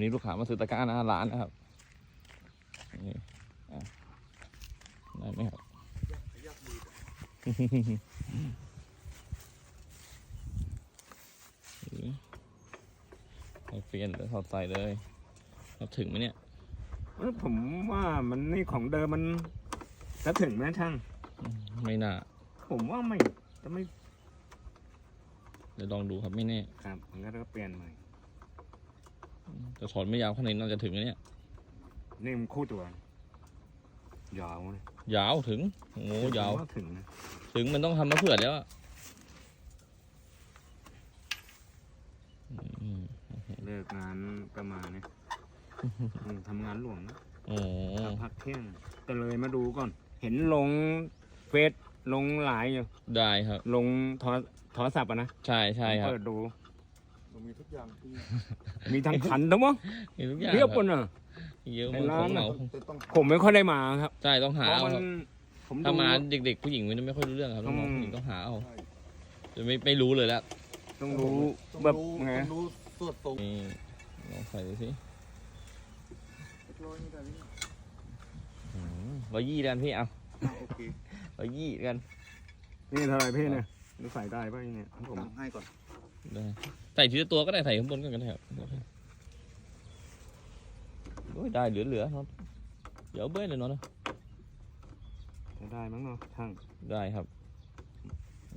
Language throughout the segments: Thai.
นี่ลูกค้ามาซื้อตะกร้าหน้าร้านนะครับนี่อะได้ไหมครับให้เปลี่ยนเลยถอดใส่เลยเราถึงไหมเนี่ย เอ้ยผมว่ามันนี่ของเดิมมันจะถึงไหมช่าง ไม่น่า ผมว่าไม่จะไม่เดี๋ยวลองดูครับไม่แน่ ครับ มันก็ต้องเปลี่ยนใหม่ แต่ถอดไม่ยาวข้างในน่าจะถึงนะเนี่ยนี่มันคู่ตัวยาวเลยยาวถึงโอ้โหยาวผมถึงนะถึงมันต้องทำมาเผื่อแล้วอะอืมเลิกงานประมาณเนี้ยอืมทำงานหลวงนะโอ้โหพักเที่ยงก็เลยมาดูก่อน เห็นลงเฟซลงหลายอยู่ได้ครับ ลงโทรโทรศัพท์อะนะ ใช่ใช่ครับเปิดดู มันมีทุกอย่างที่มีทั้งขันทั้งมั้งมีทุกอย่างเรียบคครันบอะ เยอะในมันร้าขอนงเหน่ะมาจะต้องผมไม่ค่อยได้มาครับใช่ต้องหาเพราะเอามันครับผมถ้าดูมาเด็กๆผู้หญิงมันไม่ค่อยรู้เรื่องครับต้องอืมผู้หญิงต้องหาเอาจะไม่ไม่รู้เลยแล้วต้องรู้ต้องแบบรู้ไง ต้องรู้สวดทรงนี่ลองใส่ดูสิร้อยยี่กันพี่เอาโอเคร้อยยี่กันนี่เท่าไหรพี่เนี่ยดูใส่ได้ป่ะเนี่ยผม ตั้งให้ก่อน ได้ใส่ทีละตัวก็ได้ใส่ข้างบนก็ได้ครับโอ้ยได้เหลือเหลือๆเนาะเดี๋ยวเอาเบ้ยเลยเนาะนะจะได้มั้งเนาะช่างได้ครับ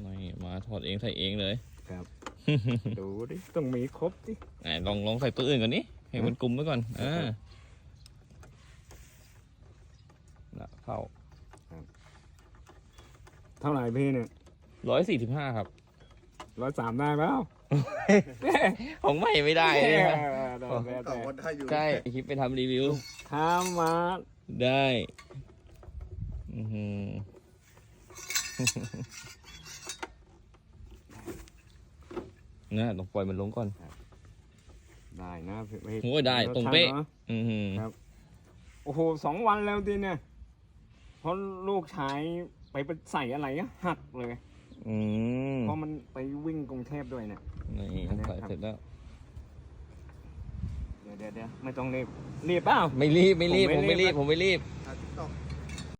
นี่มาถอดเองใส่เองเลยดูดิต้องมีครบดิไหนลองลองใส่ตัวอื่นก่อนนี้ให้มันกลุ่มไว้ก่อนอ่าน่ะเข้าเท่าไหร่พี่เนี่ยร้อยสี่สิบห้าครับ ร้อยสามได้เปล่าของใหม่ไม่ได้เอเลยอครับได้ของได้เก่าว่าได้อยู่ใช่คลิปไปทำรีวิวข้ามมาได้อือหือนะต้องปล่อยมันลงก่อน ได้นะพี่โอ้ยได้ตรงเป๊ะช่านาอือหือครับ โอ้โหสองวันแล้วดิเนี่ยเพราะลูกชายไปไปใส่อะไรอะหักเลยอืมเพราะมันไปวิ่งกรุง เทพด้วยเนี่ย นี่อันนี้ใส่ครับเสร็จแล้ว เดี๋ยวเดี๋ยวเดี๋ยวไม่ต้องรีบรีบเปล่าไม่รีบไม่รีบผผมมไม่ไม่รีรีบบผมไม่รีบถ่ายติ๊กต็อก